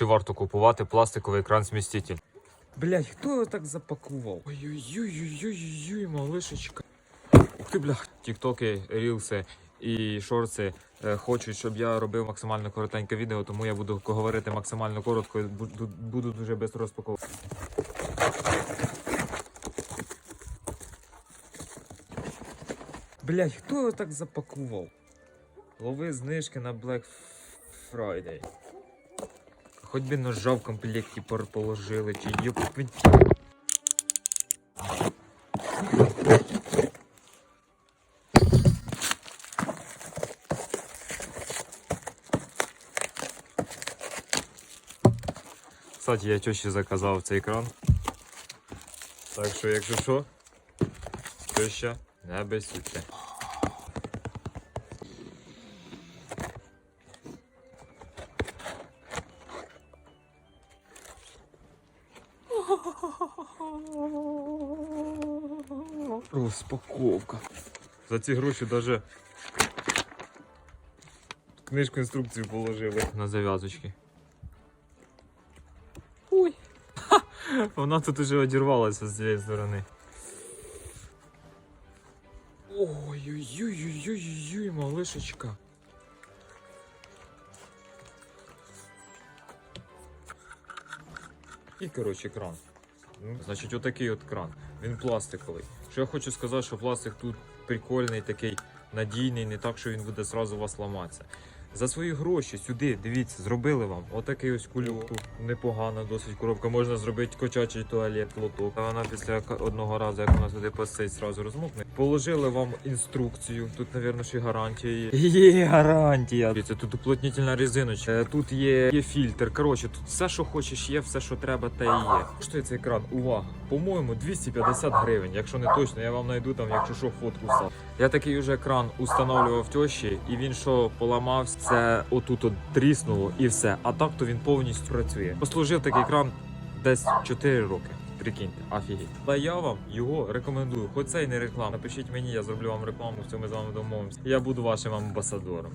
Чи варто купувати пластиковий кран зміститель? Блять, хто його так запакував? Ой-ой-ой-ой-ой, малишечка. Ух ти, бля. Тіктоки, рілси і шорти е, хочуть, щоб я робив максимально коротеньке відео, тому я буду говорити максимально коротко і буду, буду дуже швидко розпаковувати. Блять, хто його так запакував? Лови знижки на Black Friday. Хоч би ножа в комплекті положили, чи йоп... Кстати, я тещі заказав цей кран. Так що, якщо що, теща, не безсюдьте. Розпаковка. За ці гроші навіть книжку інструкцію положили на зав'язочки. Ой. Ха! Вона тут уже одірвалася з цієї сторони. Ой-ой-ой-ой-ой-ой, малишечка. І, коротше, кран. Значить, отакий от кран. Він пластиковий. Що я хочу сказати, що пластик тут прикольний, такий надійний, не так, що він буде зразу у вас ламатися. За свої гроші сюди, дивіться, зробили вам отакий ось кульок. Непогана досить коробка. Можна зробити кочачий туалет, лоток. А вона після одного разу, як вона туди посить, зразу розмокне. Положили вам інструкцію. Тут, мабуть, ще гарантія є. Є гарантія. Дивіться, тут уплотнительна резиночка, е, тут є, є фільтр. Коротше, тут все, що хочеш, є, все, що треба, те і є. Коштує цей кран? Увага! По-моєму, 250 гривень. Якщо не точно, я вам знайду там, якщо що, фотку став. Я такий уже кран установлював тьощі, і він що поламався, це отут от тріснуло і все. А так то він повністю працює. Послужив такий кран десь 4 роки. Прикиньте, офігеть. Та я вам його рекомендую. Хоч це й не реклама. Напишіть мені, я зроблю вам рекламу, в цьому з вами домовимося. Я буду вашим амбасадором.